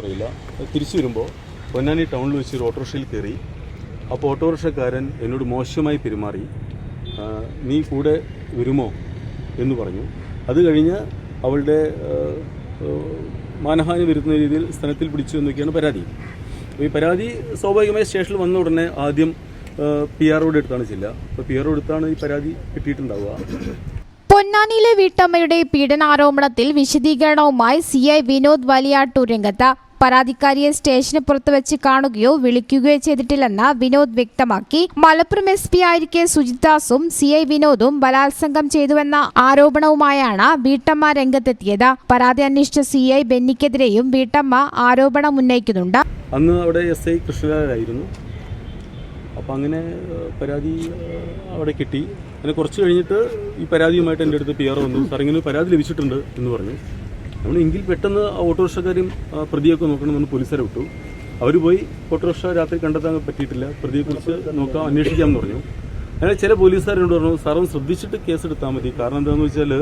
അറിയില്ല. തിരിച്ചു വരുമ്പോൾ പൊന്നാനി ടൗണിൽ വെച്ച് ഒരു ഓട്ടോറിക്ഷയിൽ കയറി. അപ്പോൾ ഓട്ടോറിക്ഷക്കാരൻ എന്നോട് മോശമായി പെരുമാറി. നീ കൂടെ വരുമോ? എന്ന് പറഞ്ഞു. അത് കഴിഞ്ഞ് അവളുടെ മാനഹാനി വരുത്തുന്ന രീതിയിൽ സ്ഥലത്തിൽ പിടിച്ചു എന്നൊക്കെയാണ് പരാതി. ഈ പരാതി സ്വാഭാവികമായി സ്റ്റേഷനിൽ വന്ന ഉടനെ ആദ്യം പി ആറോട് അടുത്താണ് ചെല്ലുക. അപ്പോൾ പി ആറോട് അടുത്താണ് ഈ പരാതി കിട്ടിയിട്ടുണ്ടാവുക. പൊന്നാനിയിലെ വീട്ടമ്മയുടെ പീഡനാരോപണത്തിൽ വിശദീകരണവുമായി സി ഐ വിനോദ് വലിയാട്ടൂർ രംഗത്ത് പരാതിക്കാരിയെ സ്റ്റേഷന് പുറത്ത് വെച്ച് കാണുകയോ വിളിക്കുകയോ ചെയ്തിട്ടില്ലെന്ന് വിനോദ് വ്യക്തമാക്കി. മലപ്പുറം എസ് പി ആയിരിക്കെ സുജിത്ദാസും സി ഐ വിനോദും ബലാത്സംഗം ചെയ്തുവെന്ന ആരോപണവുമായാണ് വീട്ടമ്മ രംഗത്തെത്തിയത്. പരാതി അന്വേഷിച്ച സി ഐ ബെന്നിക്കെതിരെയും വീട്ടമ്മ ആരോപണം ഉന്നയിക്കുന്നുണ്ട്. അന്ന് അവിടെ എസ് ഐ കൃഷ്ണലാലായിരുന്നു അപ്പോൾ അങ്ങനെ പരാതി അവിടെ കിട്ടി. അങ്ങനെ കുറച്ച് കഴിഞ്ഞിട്ട് ഈ പരാതിയുമായിട്ട് എന്റെ അടുത്ത് പി ആർ വന്നു. സാർ ഇങ്ങനെ പരാതി ലഭിച്ചിട്ടുണ്ട് എന്ന് പറഞ്ഞു. നമ്മൾ എങ്കിൽ പെട്ടെന്ന് ആ ഓട്ടോറിക്ഷക്കാരും പ്രതിയൊക്കെ നോക്കണമെന്ന് പോലീസുകാരെ വിട്ടു. അവർ പോയി ഓട്ടോറിക്ഷ രാത്രി കണ്ടെത്താൻ പറ്റിയിട്ടില്ല. പ്രതിയെക്കുറിച്ച് നോക്കാം അന്വേഷിക്കാമെന്ന് പറഞ്ഞു. അങ്ങനെ ചില പോലീസുകാരോട് പറഞ്ഞു സാറും ശ്രദ്ധിച്ചിട്ട് കേസ് എടുത്താൽ മതി. കാരണം എന്താണെന്ന് വെച്ചാൽ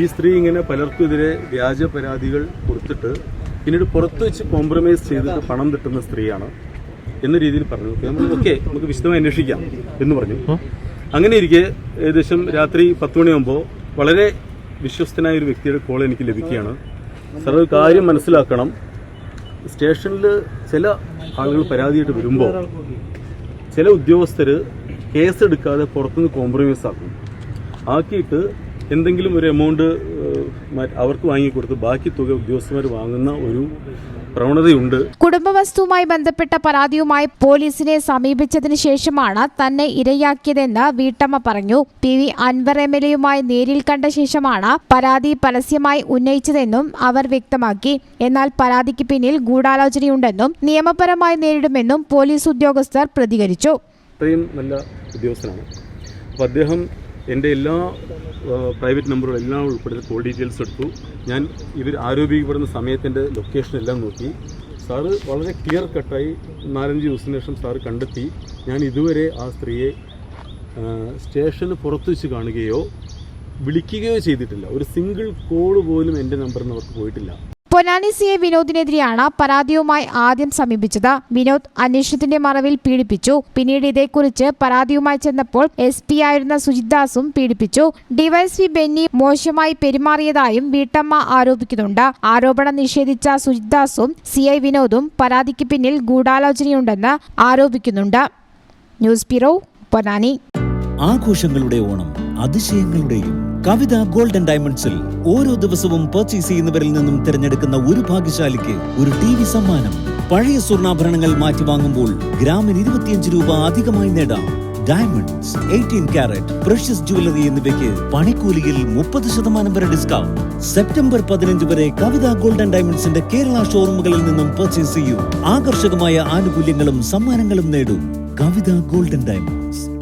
ഈ സ്ത്രീ ഇങ്ങനെ പലർക്കുമെതിരെ വ്യാജ പരാതികൾ കൊടുത്തിട്ട് പിന്നീട് പുറത്ത് വെച്ച് കോംപ്രമൈസ് ചെയ്തിട്ട് പണം കിട്ടുന്ന സ്ത്രീയാണ് എന്ന രീതിയിൽ പറഞ്ഞു. നമ്മൾ ഓക്കെ നമുക്ക് വിശദമായി അന്വേഷിക്കാം എന്ന് പറഞ്ഞു. അങ്ങനെ ഇരിക്കെ ഏകദേശം രാത്രി പത്ത് മണിയാകുമ്പോൾ വളരെ വിശ്വസ്തനായ ഒരു വ്യക്തിയുടെ കോൾ എനിക്ക് ലഭിക്കുകയാണ്. സാർ ഒരു കാര്യം മനസ്സിലാക്കണം. സ്റ്റേഷനിൽ ചില ആളുകൾ പരാതിയായിട്ട് വരുമ്പോൾ ചില ഉദ്യോഗസ്ഥർ കേസെടുക്കാതെ പുറത്തുനിന്ന് കോംപ്രമൈസ് ആക്കും. ആക്കിയിട്ട് എന്തെങ്കിലും ഒരു എമൗണ്ട് അവർക്ക് വാങ്ങിക്കൊടുത്ത് ബാക്കി തുക ഉദ്യോഗസ്ഥന്മാർ വാങ്ങുന്ന ഒരു പ്രവണതയുണ്ട്. കുടുംബവസ്തുവുമായി ബന്ധപ്പെട്ട പരാതിയുമായി പോലീസിനെ സമീപിച്ചതിന് ശേഷമാണ് തന്നെ ഇരയാക്കിയതെന്ന് വീട്ടമ്മ പറഞ്ഞു. P V Anvar M L എയുമായി നേരിൽ കണ്ട ശേഷമാണ് പരാതി പരസ്യമായി ഉന്നയിച്ചതെന്നും അവർ വ്യക്തമാക്കി. എന്നാൽ പരാതിക്ക് പിന്നിൽ ഗൂഢാലോചനയുണ്ടെന്നും നിയമപരമായി നേരിടുമെന്നും പോലീസ് ഉദ്യോഗസ്ഥർ പ്രതികരിച്ചു. അത്രയും നല്ല ഉദ്യോഗസ്ഥനാണ്. അപ്പോൾ അദ്ദേഹം എന്റെ എല്ലാ പ്രൈവറ്റ് നമ്പറും എല്ലാം ഉൾപ്പെടുത്തി കോൾ ഡീറ്റെയിൽസ് എടുത്തു. ഞാൻ ഇവർ ആരോപിക്കപ്പെടുന്ന സമയത്തിന്റെ ലൊക്കേഷൻ എല്ലാം നോക്കി. സാറ് വളരെ ക്ലിയർ കട്ടായി നാലഞ്ച് ദിവസത്തിന് ശേഷം സാറ് കണ്ടെത്തി. ഞാൻ ഇതുവരെ ആ സ്ത്രീയെ സ്റ്റേഷന് പുറത്തു വെച്ച് കാണുകയോ വിളിക്കുകയോ ചെയ്തിട്ടില്ല. ഒരു സിംഗിൾ കോൾ പോലും എന്റെ നമ്പറിൽ നിന്ന് അവർക്ക് പോയിട്ടില്ല. പൊന്നാനി സി എ വിനോദിനെതിരെയാണ് പരാതിയുമായി ആദ്യം സമീപിച്ചത്. വിനോദ് അന്വേഷണത്തിന്റെ മറവിൽ പീഡിപ്പിച്ചു. പിന്നീട് ഇതേക്കുറിച്ച് പരാതിയുമായി ചെന്നപ്പോൾ എസ് പി ആയിരുന്ന സുജിത്ദാസും പീഡിപ്പിച്ചു. ഡിവൈഎസ്പി ബെന്നി മോശമായി പെരുമാറിയതായും വീട്ടമ്മ ആരോപിക്കുന്നുണ്ട്. ആരോപണം നിഷേധിച്ച സുജിത്ദാസും സി ഐ വിനോദും പരാതിക്ക് പിന്നിൽ ഗൂഢാലോചനയുണ്ടെന്ന് ആരോപിക്കുന്നുണ്ട്. News bureau Ponnani. ആഘോഷങ്ങളുടെ ഓണം അതിശയങ്ങളുടെയും കവിത ഗോൾഡൻ ഡയമണ്ട്സിൽ ഓരോ ദിവസവും പർച്ചേസ് ചെയ്യുന്നവരിൽ നിന്നും തിരഞ്ഞെടുക്കുന്ന ഒരു ഭാഗ്യശാലിക്ക് ഒരു ടി വി സമ്മാനം. പഴയ സ്വർണാഭരണങ്ങൾ മാറ്റി വാങ്ങുമ്പോൾ ഗ്രാമിന് ഇരുപത്തിയഞ്ച് രൂപ അധികമായി നേടാം. Diamonds eighteen carat precious jewellery എന്നിവയ്ക്ക് പണിക്കൂലിയിൽ മുപ്പത് ശതമാനം വരെ ഡിസ്കൗണ്ട് സെപ്റ്റംബർ പതിനഞ്ച് വരെ കവിത ഗോൾഡൻ ഡയമണ്ട്സിന്റെ കേരള ഷോറൂമുകളിൽ നിന്നും പർച്ചേസ് ചെയ്യൂ. ആകർഷകമായ ആനുകൂല്യങ്ങളും സമ്മാനങ്ങളും നേടൂ. Kavitha golden diamonds.